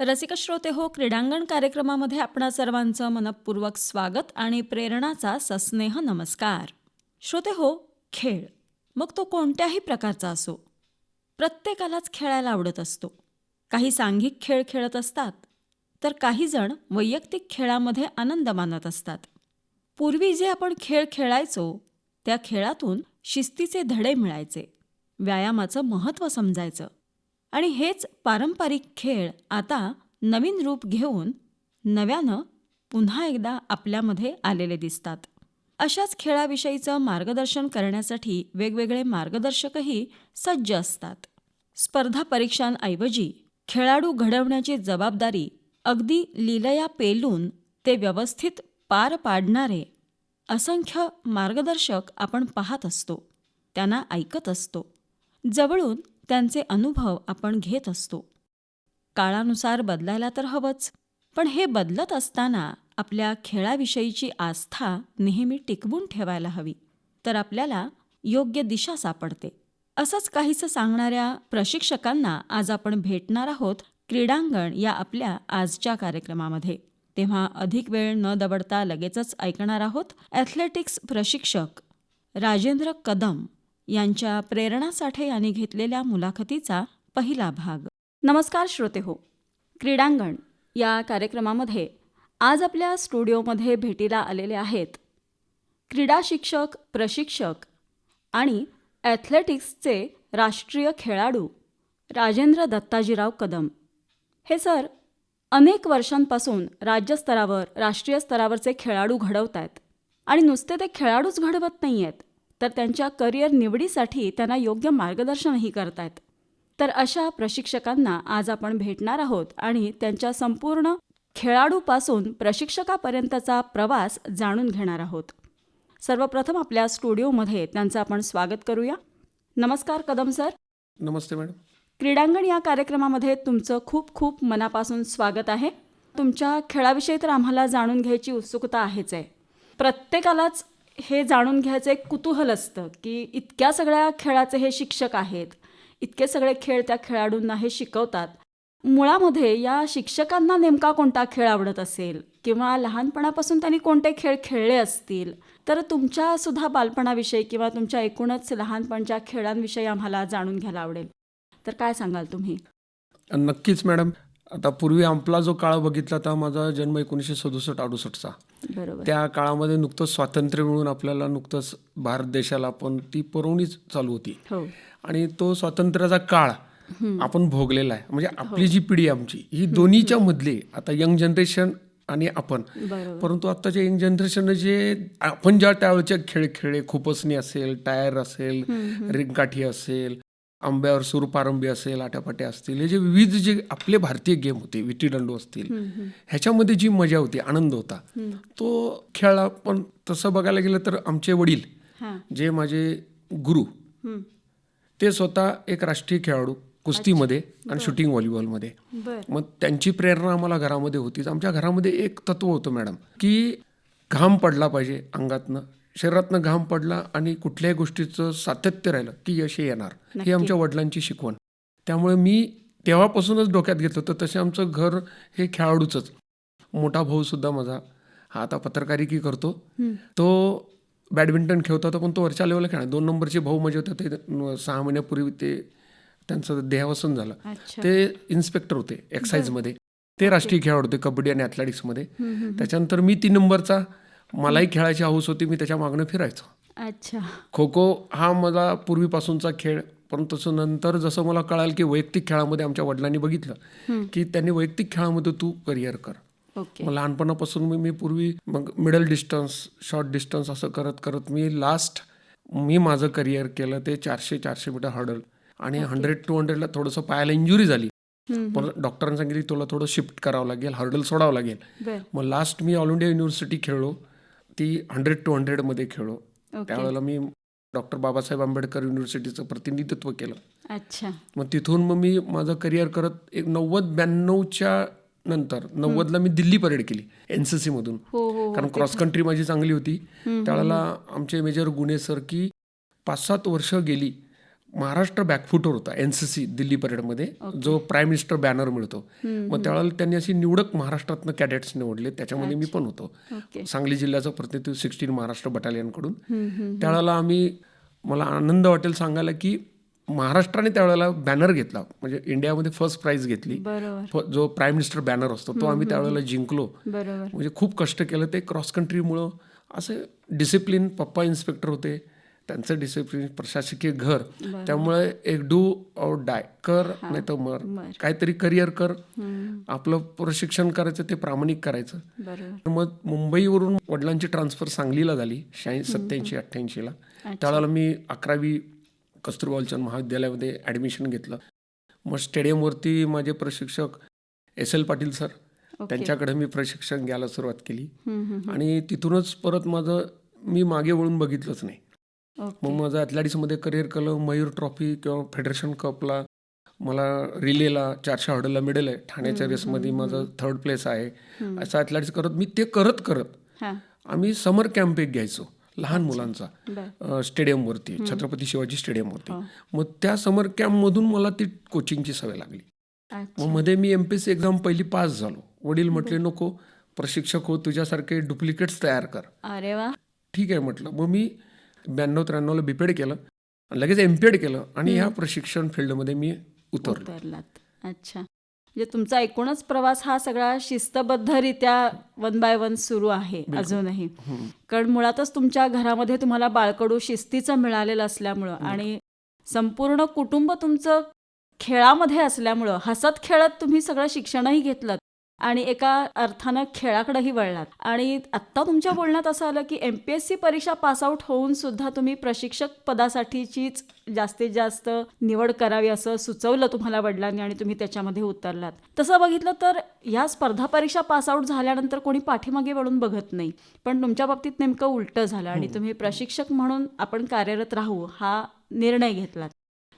रसिक श्रोते हो क्रीडांगण कार्यक्रमामध्ये आपणा सर्वांचं मनपूर्वक स्वागत आणि प्रेरणाचा सस्नेह नमस्कार. श्रोते हो खेळ मग तो कोणत्याही प्रकारचा असो. प्रत्येकालाच खेळायला आवडत असतो. काही सांघिक खेळ खेळत असतात तर काही जण वैयक्तिक खेळामध्ये आनंद मानत असतात. पूर्वी जे आपण खेळ खेळायचो त्या खेळातून शिस्तीचे धडे मिळायचे. व्यायामाचं महत्त्व समजायचं. आणि हेच पारंपरिक खेळ आता नवीन रूप घेऊन नव्यानं पुन्हा एकदा आपल्यामध्ये आलेले दिसतात. अशाच खेळाविषयीचं मार्गदर्शन करण्यासाठी वेगवेगळे मार्गदर्शकही सज्ज असतात. स्पर्धा परीक्षांऐवजी खेळाडू घडवण्याची जबाबदारी अगदी लीलया पेलून ते व्यवस्थित पार पाडणारे असंख्य मार्गदर्शक आपण पाहत असतो. त्यांना ऐकत असतो. जवळून त्यांचे अनुभव आपण घेत असतो. काळानुसार बदलायला तर हवंच पण हे बदलत असताना आपल्या खेळाविषयीची आस्था नेहमी टिकवून ठेवायला हवी तर आपल्याला योग्य दिशा सापडते. असंच काहीसं सांगणाऱ्या प्रशिक्षकांना आज आपण भेटणार आहोत क्रीडांगण या आपल्या आजच्या कार्यक्रमामध्ये. तेव्हा अधिक वेळ न दबडता लगेचच ऐकणार आहोत ॲथलेटिक्स प्रशिक्षक राजेंद्र कदम. यांच्या प्रेरणा साठे यांनी घेतलेल्या मुलाखतीचा पहिला भाग. नमस्कार श्रोते हो. क्रीडांगण या कार्यक्रमामध्ये आज आपल्या स्टुडिओमध्ये भेटीला आलेले आहेत क्रीडा शिक्षक प्रशिक्षक आणि ॲथलेटिक्सचे राष्ट्रीय खेळाडू राजेंद्र दत्ताजीराव कदम. हे सर अनेक वर्षांपासून राज्यस्तरावर राष्ट्रीय स्तरावरचे खेळाडू घडवत आहेत आणि नुसते ते खेळाडूच घडवत नाही आहेत तर त्यांच्या करिअर निवडीसाठी त्यांना योग्य मार्गदर्शनही करतायत. तर अशा प्रशिक्षकांना आज आपण भेटणार आहोत आणि त्यांच्या संपूर्ण खेळाडूपासून प्रशिक्षकापर्यंतचा प्रवास जाणून घेणार आहोत. सर्वप्रथम आपल्या स्टुडिओमध्ये त्यांचं आपण स्वागत करूया. नमस्कार कदम सर. नमस्ते मॅडम. क्रीडांगण या कार्यक्रमामध्ये तुमचं खूप खूप मनापासून स्वागत आहे. तुमच्या खेळाविषयी तर आम्हाला जाणून घ्यायची उत्सुकता आहेच आहे. प्रत्येकालाच हे जाणून घ्यायचं एक कुतूहल असतं की इतक्या सगळ्या खेळाचे हे शिक्षक आहेत इतके सगळे खेळ त्या खेळाडूंना हे शिकवतात. मुळामध्ये या शिक्षकांना नेमका कोणता खेळ आवडत असेल किंवा लहानपणापासून त्यांनी कोणते खेळ खेळले असतील? तर तुमच्या सुद्धा बालपणाविषयी किंवा तुमच्या एकूणच लहानपणच्या खेळांविषयी आम्हाला जाणून घ्यायला आवडेल. तर काय सांगाल तुम्ही? नक्कीच मॅडम. आता पूर्वी आपला जो काळ बघितला तर माझा जन्म एकोणीसशे सदुसष्ट अडुसष्टचा. त्या काळामध्ये नुकतंच स्वातंत्र्य मिळून आपल्याला नुकतंच भारत देशाला पण ती पुरवणीच चालू होती. हो. आणि तो स्वातंत्र्याचा काळ आपण भोगलेला आहे. म्हणजे आपली जी पिढी आमची ही दोन्हीच्या मधली आता यंग जनरेशन आणि आपण. परंतु आत्ताच्या यंग जनरेशनने जे आपण ज्या त्यावेळेचे खेळ खेळले खुपसणी असेल टायर असेल रिंगकाठी असेल आंब्यावर सूरपारंबी असेल आट्यापाट्या असतील हे जे विविध जे आपले भारतीय गेम होते विटीदांडू असतील ह्याच्यामध्ये जी मजा होती आनंद होता तो खेळला. पण तसं बघायला गेलं तर आमचे वडील जे माझे गुरु ते स्वतः एक राष्ट्रीय खेळाडू कुस्तीमध्ये आणि शूटिंग व्हॉलीबॉलमध्ये. मग त्यांची प्रेरणा आम्हाला घरामध्ये होतीच आमच्या घरामध्ये एक तत्व होतं मॅडम की घाम पडला पाहिजे अंगातनं. शरीरातनं घाम पडला आणि कुठल्याही गोष्टीचं सातत्य राहिलं की यश हे येणार. ही आमच्या वडिलांची शिकवण. त्यामुळे मी तेव्हापासूनच डोक्यात घेतलं होतं तसे आमचं घर हे खेळाडूचंच. मोठा भाऊ सुद्धा माझा हा आता पत्रकारिकी करतो. तो बॅडमिंटन खेळत होता पण तो वरच्या लेवलला खेळा दोन नंबरचे भाऊ माझे होते ते सहा महिन्यापूर्वी ते त्यांचं देहावसन झालं. ते इन्स्पेक्टर होते एक्साईजमध्ये ते राष्ट्रीय खेळाडू होते कबड्डी आणि ॲथलेटिक्समध्ये त्याच्यानंतर मी तीन नंबरचा मलाही खेळायची हौस होती मी त्याच्या मागणं फिरायचो. अच्छा. खो खो हा मला पूर्वीपासूनचा खेळ पण तसं नंतर जसं मला कळालं की वैयक्तिक खेळामध्ये आमच्या वडिलांनी बघितलं की त्यांनी वैयक्तिक खेळामध्ये तू करिअर कर. ओके. मग लहानपणापासून मी मी पूर्वी मग मिडल डिस्टन्स शॉर्ट डिस्टन्स असं करत करत मी लास्ट मी माझं करिअर केलं ते चारशे चारशे मीटर हर्डल. आणि हंड्रेड टू हंड्रेडला थोडंसं पायाला इंजुरी झाली. पण डॉक्टरांनी सांगितली तुला थोडं शिफ्ट करावं लागेल हर्डल सोडावं लागेल. मग लास्ट मी ऑल इंडिया युनिव्हर्सिटी खेळलो. ती हंड्रेड टू हंड्रेडमध्ये खेळलो. त्यावेळेला मी डॉक्टर बाबासाहेब आंबेडकर युनिव्हर्सिटीचं प्रतिनिधित्व केलं. अच्छा. मग तिथून मग मी माझं करिअर करत एक नव्वद ब्याण्णवच्या नंतर नव्वदला मी दिल्ली परेड केली एन सी सीमधून हो हो कारण क्रॉस कंट्री माझी चांगली होती. त्यावेळेला आमचे मेजर गुन्हे सर की पाच सात वर्ष गेली. महाराष्ट्र बॅकफुटवर होता एन सी सी दिल्ली परेडमध्ये जो प्राईम मिनिस्टर बॅनर मिळतो. मग त्यावेळेला त्यांनी अशी निवडक महाराष्ट्रातनं कॅडेट्स निवडले त्याच्यामध्ये मी पण होतो. सांगली जिल्ह्याचं प्रतिनिधित्व सिक्स्टीन महाराष्ट्र बटालियनकडून त्यावेळेला आम्ही मला आनंद वाटेल सांगायला की महाराष्ट्राने त्यावेळेला बॅनर घेतला. म्हणजे इंडियामध्ये फर्स्ट प्राईज घेतली. जो प्राईम मिनिस्टर बॅनर असतो तो आम्ही त्यावेळेला जिंकलो. म्हणजे खूप कष्ट केलं ते क्रॉस कंट्रीमुळं असं डिसिप्लिन पप्पा इन्स्पेक्टर होते. त्यांचं डिसिप्लिन प्रशासकीय घर. त्यामुळे एक डू और डाय कर नाही तर मर. काहीतरी करिअर कर. आपलं प्रशिक्षण करायचं ते प्रामाणिक करायचं. मग मुंबईवरून वडिलांची ट्रान्सफर सांगलीला झाली शहाऐंशी सत्याऐंशी अठ्ठ्याऐंशीला. त्यावेळेला मी अकरावी कस्तुरबा वालचंद महाविद्यालयामध्ये ॲडमिशन घेतलं. मग स्टेडियमवरती माझे प्रशिक्षक एस एल पाटील सर त्यांच्याकडे मी प्रशिक्षण घ्यायला सुरुवात केली. आणि तिथूनच परत माझं मी मागे वळून बघितलंच नाही. ओके. मग माझं ॲथलेटिक्समध्ये करिअर केलं मयूर ट्रॉफी किंवा फेडरेशन कपला मला रिलेला चारशे हॉडलला मिळेल आहे. ठाण्याच्या रेसमध्ये माझं थर्ड प्लेस आहे. असं ॲथलेटिक्स करत मी ते करत करत हां. आम्ही समर कॅम्प एक घ्यायचो लहान मुलांचा बर. अ, स्टेडियमवरती छत्रपती शिवाजी स्टेडियमवरती मग त्या समर कॅम्पमधून मला ती कोचिंगची सवय लागली. अच्छा. मग मध्ये मी एम पी सी एक्झाम पहिली पास झालो. वडील म्हटले नको प्रशिक्षक हो तुझ्यासारखे डुप्लिकेट्स तयार कर. अरे वा. ठीक आहे म्हटलं. मग मी ब्याण्णव त्र्याण्णवला बीपेड केलं आणि लगेच एमपेड केलं आणि ह्या प्रशिक्षण फील्डमध्ये मी उतरलो. उतरलात. अच्छा. म्हणजे तुमचा एकूणच प्रवास हा सगळा शिस्तबद्धरित्या वन बाय वन सुरू आहे अजूनही. कारण मुळातच तुमच्या घरामध्ये तुम्हाला बाळकडू शिस्तीचं मिळालेलं असल्यामुळं आणि संपूर्ण कुटुंब तुमचं खेळामध्ये असल्यामुळं हसत खेळत तुम्ही सगळं शिक्षणही घेतलं आणि एका अर्थानं खेळाकडेही वळलात. आणि आत्ता तुमच्या बोलण्यात असं आलं की एम पी एस सी परीक्षा पासआउट होऊन सुद्धा तुम्ही प्रशिक्षक पदासाठीचीच जास्तीत जास्त निवड करावी असं सुचवलं तुम्हाला वडिलांनी आणि तुम्ही त्याच्यामध्ये उतरलात. तसं बघितलं तर या स्पर्धा परीक्षा पासआउट झाल्यानंतर कोणी पाठीमागे वळून बघत नाही. पण तुमच्या बाबतीत नेमकं उलटं झालं आणि तुम्ही प्रशिक्षक म्हणून आपण कार्यरत राहू हा निर्णय घेतलात.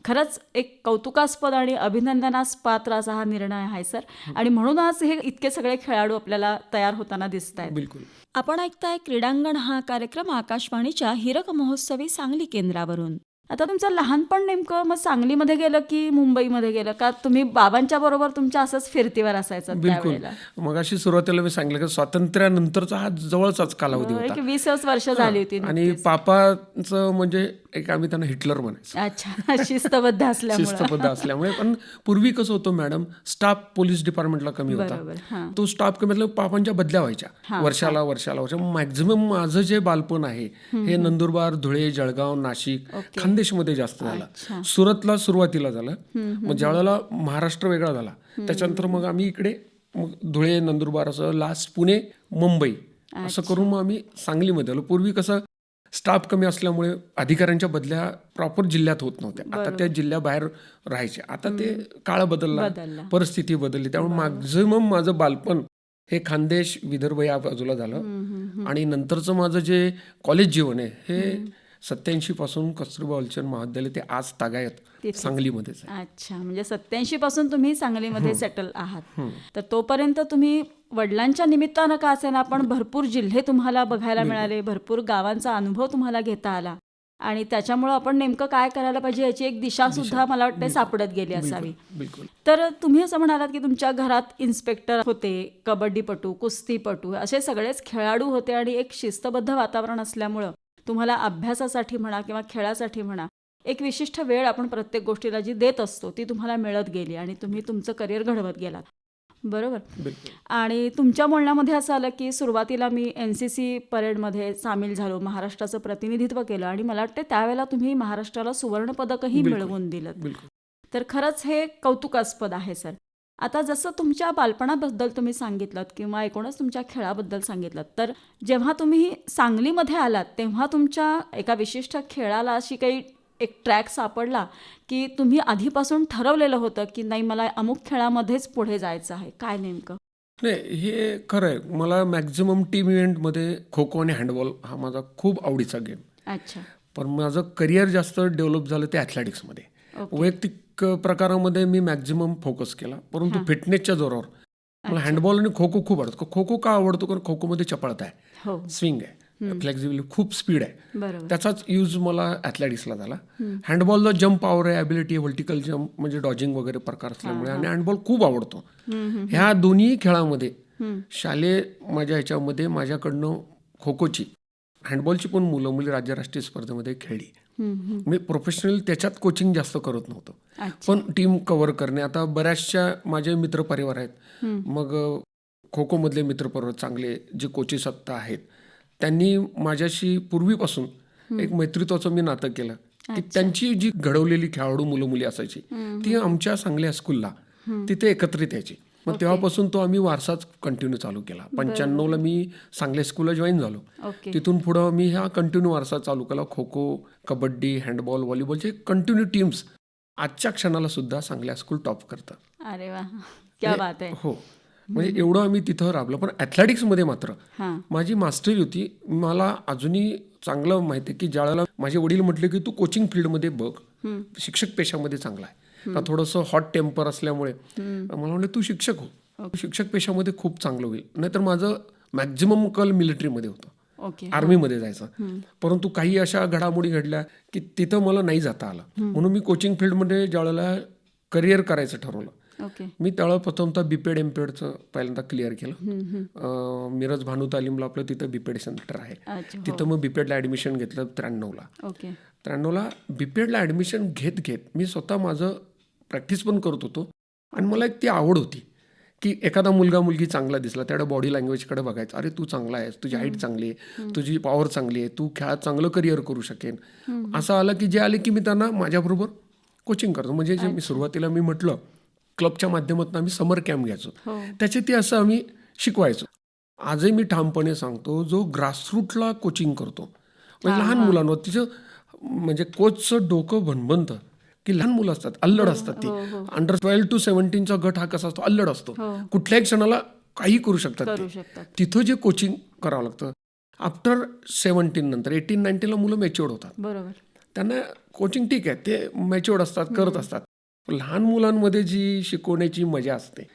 खरंच एक कौतुकास्पद आणि अभिनंदनास पात्र असा हा निर्णय आहे सर. आणि म्हणूनच हे इतके सगळे खेळाडू आपल्याला तयार होताना दिसत आहेत. बिलकुल. आपण ऐकताय क्रीडांगण हा कार्यक्रम आकाशवाणीच्या हिरक महोत्सवी सांगली केंद्रावरून. आता तुमचं लहानपण नेमकं मग सांगलीमध्ये गेलं की मुंबईमध्ये गेलं? का तुम्ही बाबांच्या बरोबर तुमच्या असंच फिरतीवर असायचं बिलकुल. मग अशी सुरुवातीला मी सांगितलं की स्वातंत्र्यानंतरचा हा जवळचाच कालावधी होता. वीसच वर्ष झाली होती आणि पापाचं म्हणजे एक आम्ही त्यांना हिटलर म्हणायचो. अच्छा. शिस्तबद्ध असल्यामुळे. शिस्तबद्ध असल्यामुळे. पण पूर्वी कसं होतं मॅडम स्टाफ पोलीस डिपार्टमेंटला कमी होता. तो स्टाफ कमी मतलब पापांच्या बदल्या व्हायच्या. वर्षाला वर्षाला वर्ष मॅक्झिमम माझं जे बालपण आहे हे नंदुरबार धुळे जळगाव नाशिक खानदेशमध्ये जास्त झालं. सुरतला सुरुवातीला झालं. मग ज्यावेळेला महाराष्ट्र वेगळा झाला त्याच्यानंतर मग आम्ही इकडे मग धुळे नंदुरबार असं लास्ट पुणे मुंबई असं करून मग आम्ही सांगलीमध्ये आलो. पूर्वी कसं स्टाफ कमी असल्यामुळे अधिकाऱ्यांच्या बदल्या प्रॉपर जिल्ह्यात होत नव्हत्या. आता त्या जिल्ह्याबाहेर राहायचे आता ते काळ बदलला बदलला. परिस्थिती बदलली. त्यामुळे मॅक्झिमम माझं बालपण हे खानदेश विदर्भ या बाजूला झालं. आणि नंतरचं माझं जे कॉलेज जीवन आहे हे सत्याऐंशी पासून कस्तुरबा वालचंद महाविद्यालय ते आज तागायत सांगलीमध्येच अच्छा म्हणजे सत्याऐंशी पासून तुम्ही सांगलीमध्ये सेटल आहात. तर तोपर्यंत तुम्ही वडिलांच्या निमित्तानं का असेना पण भरपूर जिल्हे तुम्हाला बघायला मिळाले. भरपूर गावांचा अनुभव तुम्हाला घेता आला. आणि त्याच्यामुळं आपण नेमकं काय करायला पाहिजे याची एक दिशा सुद्धा मला वाटते सापडत गेली असावी. बिलकुल. तर तुम्ही असं म्हणालात की तुमच्या घरात इन्स्पेक्टर होते कबड्डीपटू कुस्तीपटू असे सगळेच खेळाडू होते आणि एक शिस्तबद्ध वातावरण असल्यामुळं तुम्हाला अभ्यासासाठी म्हणा किंवा खेळासाठी म्हणा एक विशिष्ट वेळ आपण प्रत्येक गोष्टीला जी देत असतो ती तुम्हाला मिळत गेली आणि तुम्ही तुमचं करिअर घडवत गेलात. बरोबर? आणि तुमच्या बोलण्यामध्ये असं आलं की सुरुवातीला मी एन सी सी परेडमध्ये सामील झालो महाराष्ट्राचं प्रतिनिधित्व केलं आणि मला वाटते त्यावेळेला तुम्ही महाराष्ट्राला सुवर्णपदकही मिळवून दिलं तर खरंच हे कौतुकास्पद आहे सर. आता जसं तुमच्या बालपणाबद्दल तुम्ही सांगितलं किंवा एकूणच तुमच्या खेळाबद्दल सांगितलं तर जेव्हा तुम्ही सांगलीमध्ये आलात तेव्हा तुमच्या एका विशिष्ट खेळाला अशी काही एक ट्रॅक सापडला की तुम्ही आधीपासून ठरवलेलं होतं की नाही मला अमुक खेळामध्येच पुढे जायचं आहे. काय नेमकं? नाही हे खरं आहे मला मॅक्झिमम टीम इव्हेंटमध्ये खो खो आणि हँडबॉल हा माझा खूप आवडीचा गेम अच्छा. पण माझं करिअर जास्त डेव्हलप झालं ते ॲथलेटिक्समध्ये वैयक्तिक प्रकारामध्ये मी मॅक्झिमम फोकस केला. परंतु फिटनेसच्या जोरावर. मला हँडबॉल आणि खो खो खूप आवडतो. खो खो का आवडतो? कारण खो खोमध्ये चपळता आहे. हो. स्विंग आहे. फ्लेक्झिबिलिटी खूप स्पीड आहे. त्याचाच यूज मला ॲथलेटिक्सला झाला. हँडबॉलला जम्प पॉवर आहे ॲबिलिटी आहे व्हर्टिकल जम्प म्हणजे डॉजिंग वगैरे प्रकार असल्यामुळे. आणि हँडबॉल खूप आवडतो. ह्या दोन्ही खेळामध्ये शालेय माझ्या ह्याच्यामध्ये माझ्याकडनं खो खोची हँडबॉलची पण मुलं मुली राज्य राष्ट्रीय स्पर्धेमध्ये खेळली. मी प्रोफेशनल त्याच्यात कोचिंग जास्त करत नव्हतो. पण टीम कव्हर करणे आता बऱ्याचशा माझे मित्रपरिवार आहेत. मग खो खोमधले मित्रपरिवार चांगले जे कोचेस आत्ता आहेत त्यांनी माझ्याशी पूर्वीपासून एक मैत्रित्वाचं मी नातं केलं. की त्यांची जी घडवलेली खेळाडू मुलं मुली असायची ती आमच्या सांगली स्कूलला तिथे एकत्रित यायची. मग तेव्हापासून तो आम्ही वारसाच कंटिन्यू चालू केला. पंच्याण्णवला मी सांगली स्कूलला जॉईन झालो. ओके. तिथून पुढं मी हा कंटिन्यू वारसा चालू केला. खो खो कबड्डी हँडबॉल व्हॉलीबॉलचे कंटिन्यू टीम्स आजच्या क्षणाला सुद्धा चांगल्या स्कूल टॉप करतात. अरे वा. क्या बात आहे. हो. म्हणजे एवढं आम्ही तिथं राबलो. पण ॲथलेटिक्समध्ये मात्र माझी मास्टरी होती. मला अजूनही चांगलं माहिती आहे की ज्यावेळेला माझे वडील म्हटले की तू कोचिंग फील्डमध्ये बघ. शिक्षक पेशामध्ये चांगला आहे. का थोडंसं हॉट टेम्पर असल्यामुळे. मला म्हणलं तू शिक्षक हो. शिक्षक पेशामध्ये खूप चांगलं होईल. नाहीतर माझं मॅक्झिमम कल मिलिटरीमध्ये होतं. ओके आर्मीमध्ये जायचं. परंतु काही अशा घडामोडी घडल्या की तिथं मला नाही जाता आलं. म्हणून मी कोचिंग फील्डमध्ये ज्यावेळेला करिअर करायचं ठरवलं मी त्यावेळेला प्रथमतः बीपेड एमपेडचं पहिल्यांदा क्लिअर केलं. मिरज भानू तालीमला आपलं तिथं बीपेड सेंटर आहे. अच्छा तिथं मग बीपेडला ॲडमिशन घेतलं त्र्याण्णवला. त्र्याण्णवला बीपेडला ॲडमिशन घेत घेत मी स्वतः माझं प्रॅक्टिस पण करत होतो. आणि मला एक ती आवड होती की एखादा मुलगा मुलगी चांगला दिसला त्याकडे बॉडी लँग्वेजकडे बघायचं. अरे तू चांगला आहेस तुझी हाईट चांगली आहे तुझी पॉवर चांगली आहे तू खेळात चांगलं करिअर करू शकेन. असं आलं की जे आले की मी त्यांना माझ्याबरोबर कोचिंग करतो. म्हणजे जे मी सुरुवातीला मी म्हटलं क्लबच्या माध्यमातून आम्ही समर कॅम्प घ्यायचो. हो. त्याचे ते असं आम्ही शिकवायचो. आजही मी ठामपणे सांगतो जो ग्रासरूटला कोचिंग करतो म्हणजे लहान मुलांवर तिचं म्हणजे कोचचं डोकं भणभणतं की लहान मुलं असतात अल्लड असतात ती. अंडर ट्वेल्व टू सेव्हन्टीनचा गट हा कसा असतो अल्लड असतो. कुठल्याही क्षणाला काही करू शकतात तिथं जे कोचिंग करावं लागतं आफ्टर सेव्हन्टीन नंतर एटीन नाईन्टीनला मुलं मॅच्युअर्ड होतात. बरोबर. त्यांना कोचिंग ठीक आहे ते मॅच्युअर्ड असतात करत असतात. लहान मुलांमध्ये जी शिकवण्याची मजा असते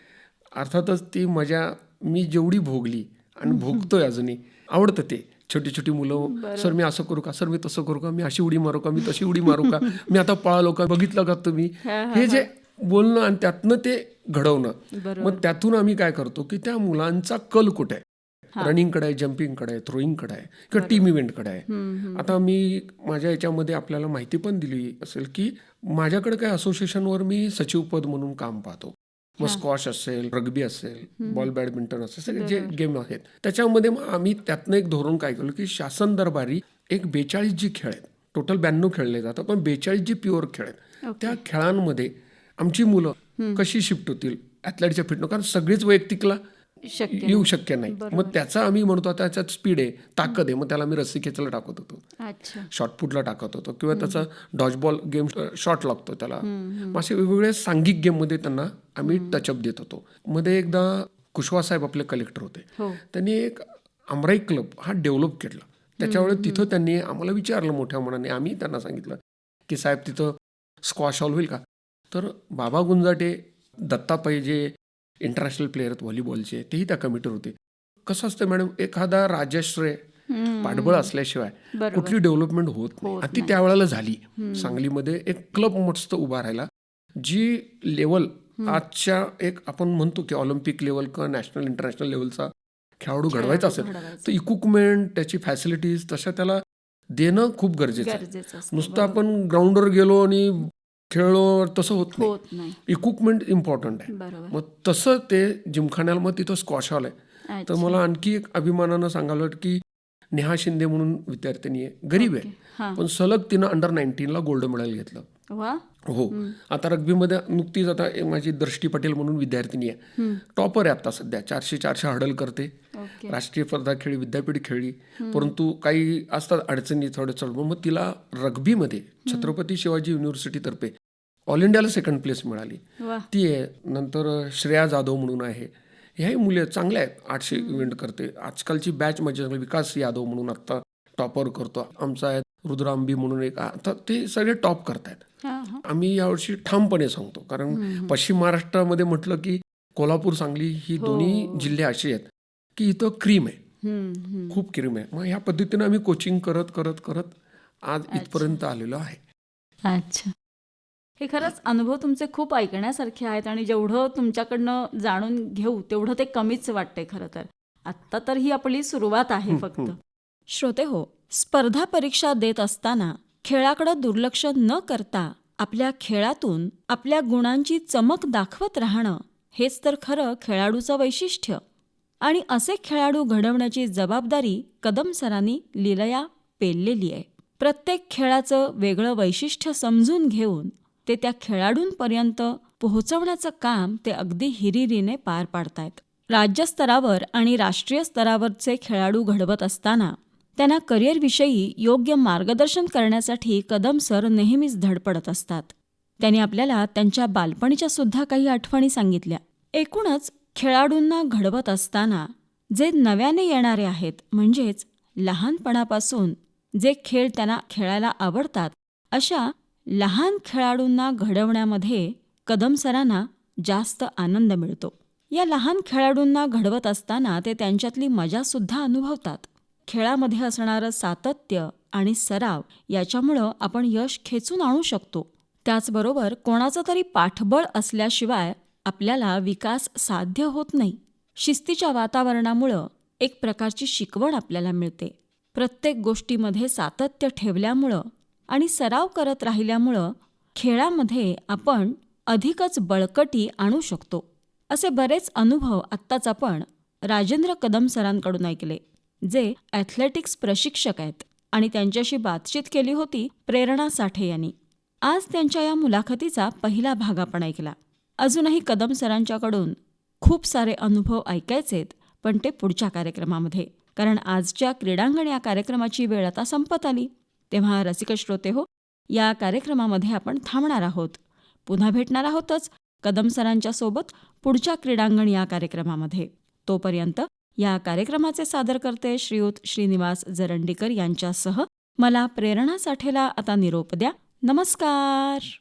अर्थातच ती मजा मी जेवढी भोगली आणि भोगतोय अजूनही आवडतं ते. छोटी छोटी मुलं सर मी असं करू का? सर मी तसं करू का? मी अशी उडी मारू का? मी तशी उडी मारू का? मी आता पळालो का? बघितलं का तुम्ही? हे जे बोलणं आणि त्यातनं ते घडवणं. मग त्यातून आम्ही काय करतो की त्या मुलांचा कल कुठे आहे? रनिंगकडे आहे जम्पिंगकडे आहे थ्रोईंगकडे आहे किंवा टीम इव्हेंटकडे आहे. आता मी माझ्या याच्यामध्ये आपल्याला माहिती पण दिली असेल की माझ्याकडे काय असोसिएशनवर मी सचिवपद म्हणून काम पाहतो. मग स्क्वॉश असेल रग्बी असेल बॉल बॅडमिंटन असेल सगळे जे गेम आहेत. त्याच्यामध्ये मग आम्ही त्यातनं एक धोरण काय केलं की शासन दरबारी एक बेचाळीस जी खेळ आहेत. टोटल ब्याण्णव खेळले जातात पण बेचाळीस जी प्युअर खेळ आहेत. त्या खेळांमध्ये आमची मुलं कशी शिफ्ट होतील ॲथलेटच्या फिटनं कारण सगळीच वैयक्तिकला शक्य येऊ शक्य नाही. मग त्याचा आम्ही म्हणतो त्याच्यात स्पीड आहे ताकद आहे. मग त्याला आम्ही रस्सी खेचायला टाकत होतो. अच्छा. शॉर्टपुटला टाकत होतो. किंवा त्याचा डॉजबॉल गेम शॉट लागतो त्याला. मग असे वेगवेगळ्या सांघिक गेममध्ये त्यांना आम्ही टचअप देत होतो. मध्ये एकदा कुशवा साहेब आपले कलेक्टर होते. हो. त्यांनी एक आमराई क्लब हा डेव्हलप केला. त्याच्यामुळे तिथं त्यांनी आम्हाला विचारलं मोठ्या मनाने. आम्ही त्यांना सांगितलं की साहेब तिथं स्क्वॉश हॉल होईल का? तर बाबा गुंजाटे दत्ता पाहिजे इंटरनॅशनल प्लेयर आहेत व्हॉलीबॉलचे तेही त्या कमिटीवर होते. कसं असतं मॅडम एखादा राजश्रय पाठबळ असल्याशिवाय कुठली डेव्हलपमेंट होत नाही. आणि ती त्यावेळेला झाली. सांगलीमध्ये एक क्लब मस्त उभा राहिला जी लेवल आजच्या एक आपण म्हणतो की ऑलिम्पिक लेवल किंवा नॅशनल इंटरनॅशनल लेवलचा खेळाडू घडवायचा असेल. तर इक्विपमेंट त्याची फॅसिलिटीज तशा त्याला देणं खूप गरजेचं आहे. नुसतं आपण ग्राउंडवर गेलो आणि खेळलो तसं होत नाही. इक्विपमेंट इम्पॉर्टंट आहे. मग तसं ते जिमखान्याला मग तिथं स्क्वॉश हॉल आहे तर. मला आणखी एक अभिमानानं सांगायला वाटतं की नेहा शिंदे म्हणून विद्यार्थिनी आहे गरीब आहे. पण सलग तिनं अंडर नाईन्टीनला गोल्ड मेडल घेतलं. हो. आता रग्बीमध्ये नुकतीच आता माझी दृष्टी पटेल म्हणून विद्यार्थिनी आहे टॉपर आहे आता सध्या. चारशे चारशे हडल करते. राष्ट्रीय स्पर्धा खेळली विद्यापीठ खेळली परंतु काही असतात अडचणी थोडं चढ. मग तिला रग्बीमध्ये छत्रपती शिवाजी युनिव्हर्सिटीतर्फे ऑल इंडियाला सेकंड प्लेस मिळाली. ती आहे. नंतर श्रेया जाधव म्हणून आहे. ह्याही मुले चांगल्या आहेत. आठशे इव्हेंट करते. आजकालची बॅच म्हणजे विकास यादव म्हणून आता टॉपर करतो. आमचा आहे रुद्रांबी म्हणून एक. आता ते सगळे टॉप करतायत. हा हा. आम्ही यावर्षी ठामपणे सांगतो. कारण पश्चिम महाराष्ट्रामध्ये म्हटलं की कोल्हापूर सांगली ही दोन्ही जिल्हे असे आहेत की इथं क्रीम आहे. खूप क्रीम आहे. मग ह्या पद्धतीनं आम्ही कोचिंग करत करत करत आज इथपर्यंत आलेलो आहे. अच्छा. हे खरंच अनुभव तुमचे खूप ऐकण्यासारखे आहेत आणि जेवढं तुमच्याकडनं जाणून घेऊ तेवढं ते कमीच वाटतंय खरं तर. आत्ता तर ही आपली सुरुवात आहे फक्त. श्रोते हो स्पर्धा परीक्षा देत असताना खेळाकडे दुर्लक्ष न करता आपल्या खेळातून आपल्या गुणांची चमक दाखवत राहणं हेच तर खरं खेळाडूचं वैशिष्ट्य. आणि असे खेळाडू घडवण्याची जबाबदारी कदम सरांनी लीलया पेललेली आहे. प्रत्येक खेळाचं वेगळं वैशिष्ट्य समजून घेऊन ते त्या खेळाडूंपर्यंत पोहोचवण्याचं काम ते अगदी हिरिरीने पार पाडतायत. राज्यस्तरावर आणि राष्ट्रीय स्तरावरचे खेळाडू घडवत असताना त्यांना करिअरविषयी योग्य मार्गदर्शन करण्यासाठी कदम सर नेहमीच धडपडत असतात. त्यांनी आपल्याला त्यांच्या बालपणीच्या सुद्धा काही आठवणी सांगितल्या. एकूणच खेळाडूंना घडवत असताना जे नव्याने येणारे आहेत म्हणजेच लहानपणापासून जे खेळ त्यांना खेळायला आवडतात अशा लहान खेळाडूंना घडवण्यामध्ये कदम सरांना जास्त आनंद मिळतो. या लहान खेळाडूंना घडवत असताना ते त्यांच्यातली मजासुद्धा अनुभवतात. खेळामध्ये असणारं सातत्य आणि सराव याच्यामुळं आपण यश खेचून आणू शकतो. त्याचबरोबर कोणाचं तरी पाठबळ असल्याशिवाय आपल्याला विकास साध्य होत नाही. शिस्तीच्या वातावरणामुळं एक प्रकारची शिकवण आपल्याला मिळते. प्रत्येक गोष्टीमध्ये सातत्य ठेवल्यामुळं आणि सराव करत राहिल्यामुळं खेळामध्ये आपण अधिकच बळकटी आणू शकतो. असे बरेच अनुभव आत्ताच आपण राजेंद्र कदम सरांकडून ऐकले जे ॲथलेटिक्स प्रशिक्षक आहेत आणि त्यांच्याशी बातचीत केली होती प्रेरणा साठे यांनी. आज त्यांच्या या मुलाखतीचा पहिला भाग आपण ऐकला. अजूनही कदम सरांच्याकडून खूप सारे अनुभव ऐकायचेत पण ते पुढच्या कार्यक्रमामध्ये कारण आजच्या क्रीडांगण या कार्यक्रमाची वेळ आता संपत आली. तेव्हा रसिक श्रोते हो या कार्यक्रमामध्ये आपण थांबणार आहोत. पुन्हा भेटणार आहोतच कदम सरांच्या सोबत पुढच्या क्रीडांगण या कार्यक्रमामध्ये. तोपर्यंत या कार्यक्रमाचे सादर करते श्रीयुत श्रीनिवास जरंडीकर यांच्यासह. मला प्रेरणा साठेला आता निरोप द्या. नमस्कार!